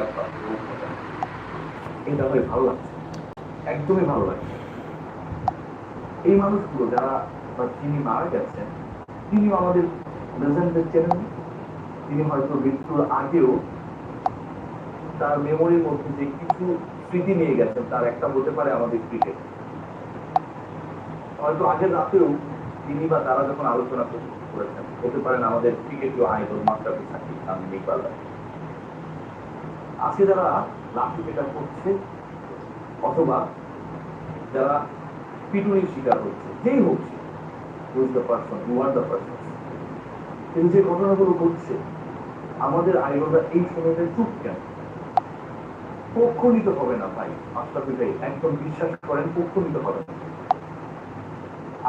কথা। এটা ভাই ভালো লাগছে একদমই ভালো লাগছে এই মানুষগুলো যারা যিনি মারা গেছেন, তিনি আমাদের লেজেন্ডের চেনেন তিনি হয়তো মৃত্যুর আগেও তার মেমোরির মধ্যে যে কিছু স্মৃতি নিয়ে গেছেন, তার একটা হতে পারে আমাদের ক্রিকেট হয়তো আগের রাতেও তিনি বা তারা যখন আলোচনা করেছেন, হতে পারেন আমাদের ক্রিকেটীয় আইডল মাস্টারপি সাকিব খান ইকবাল। আজকে যারা লাঠি পেটা করছে অথবা যারা পিটুনির শিকার হচ্ছে, যেই হোক who the person who are the person কিন্তু যে ঘটনাগুলো ঘটছে, আমাদের আইডলরা এই সময়টা চুপ কেন? পক্ষ নিতে হবে না ভাই মাস্টারপি ভাই একদম বিশ্বাস করেন পক্ষ নিতে হবে না।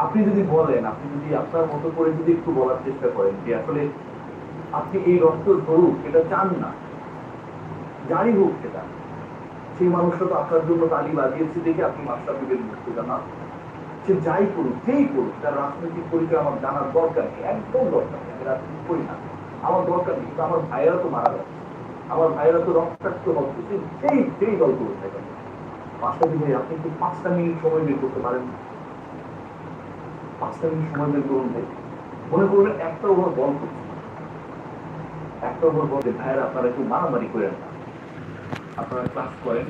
আপনি যদি বলেন, আপনি যদি আপনার মতো করে যদি একটু বলার চেষ্টা করেন যে আসলে আপনি এই রক্ত ধরুক, এটা চান না যারই হোক সেটা। সেই মানুষটা তো আপনার জন্য তালি বাজিয়েছে দেখে আপনি মাস্টারপিদের মুক্তি জানা সে যাই করুক, যেই করুক, তার রাজনৈতিক পরিচয় আমার জানার দরকার নেই, একদম দরকার নেই, আমি রাজনীতি করি না। আমার দরকার নেই আমার ভাইয়েরা তো মারা যাচ্ছে আমার ভাইয়েরা তো রক্তাক্ত হচ্ছে সে- সেই সেই দল করুক না কেন। মাস্টারপি ভাই আপনি কি পাঁচটা মিনিট সময় বের করতে পারেন? পাঁচটা মিনিট সময় বের করুন মনে করবেন একটা ওভার বল করছে একটা ওভার বলে ভাইয়েরা, আপনারা একটু মারামারি করেন না। আপনারা ক্লাস করেন।